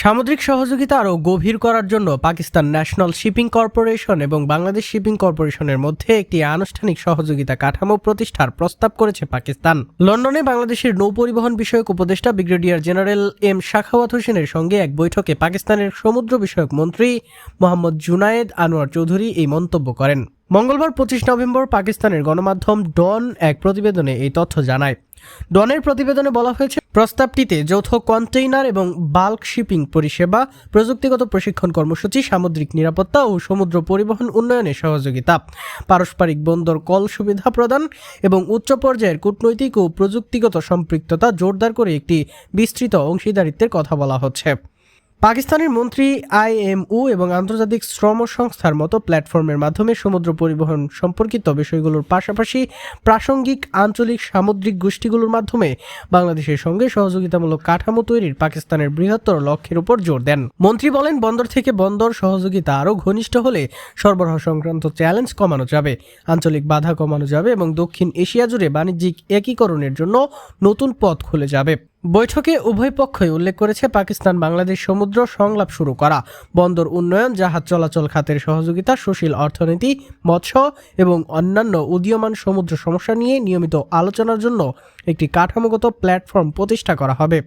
সামুদ্রিক সহযোগিতা আরও গভীর করার জন্য পাকিস্তান ন্যাশনাল শিপিং কর্পোরেশন এবং বাংলাদেশ শিপিং কর্পোরেশনের মধ্যে একটি আনুষ্ঠানিক সহযোগিতা কাঠামো প্রতিষ্ঠার প্রস্তাব করেছে পাকিস্তান। লন্ডনে বাংলাদেশের নৌপরিবহন বিষয়ক উপদেষ্টা ব্রিগেডিয়ার জেনারেল এম শাখাওয়াত হোসেনের সঙ্গে এক বৈঠকে পাকিস্তানের সমুদ্র বিষয়ক মন্ত্রী মোহাম্মদ জুনায়েদ আনোয়ার চৌধুরী এই মন্তব্য করেন। মঙ্গলবার পঁচিশ নভেম্বর পাকিস্তানের গণমাধ্যম ডন এক প্রতিবেদনে এই তথ্য জানায়। ডনের প্রতিবেদনে বলা হয়েছে প্রস্তাবটিতে যৌথ কন্টেইনার এবং বাল্ক শিপিং পরিষেবা, প্রযুক্তিগত প্রশিক্ষণ কর্মসূচি, সামুদ্রিক নিরাপত্তা ও সমুদ্র পরিবহন উন্নয়নে সহযোগিতা, পারস্পরিক বন্দর কল সুবিধা প্রদান এবং উচ্চ পর্যায়ের কূটনৈতিক ও প্রযুক্তিগত সম্পৃক্ততা জোরদার করে একটি বিস্তৃত অংশীদারিত্বের কথা বলা হচ্ছে। পাকিস্তানের মন্ত্রী আইএমও এবং আন্তর্জাতিক শ্রম সংস্থার মতো প্ল্যাটফর্মের মাধ্যমে সমুদ্র পরিবহন সম্পর্কিত বিষয়গুলোর পাশাপাশি প্রাসঙ্গিক আঞ্চলিক সামুদ্রিক গোষ্ঠীগুলোর মাধ্যমে বাংলাদেশের সঙ্গে সহযোগিতামূলক কাঠামো তৈরির পাকিস্তানের বৃহত্তর লক্ষ্যের উপর জোর দেন। মন্ত্রী বলেন, বন্দর থেকে বন্দর সহযোগিতা আরও ঘনিষ্ঠ হলে সরবরাহ সংক্রান্ত চ্যালেঞ্জ কমানো যাবে, আঞ্চলিক বাধা কমানো যাবে এবং দক্ষিণ এশিয়া জুড়ে বাণিজ্যিক একীকরণের জন্য নতুন পথ খুলে যাবে। বৈঠকে উভয় পক্ষই উল্লেখ করেছে পাকিস্তান বাংলাদেশ সমুদ্র সংলাপ শুরু করা, বন্দর উন্নয়ন, জাহাজ চলাচল খাতের সহযোগিতা, সুশীল অর্থনীতি, মৎস্য এবং অন্যান্য উদীয়মান সমুদ্র সমস্যা নিয়ে নিয়মিত আলোচনার জন্য একটি কাঠামোগত প্ল্যাটফর্ম প্রতিষ্ঠা করা হবে।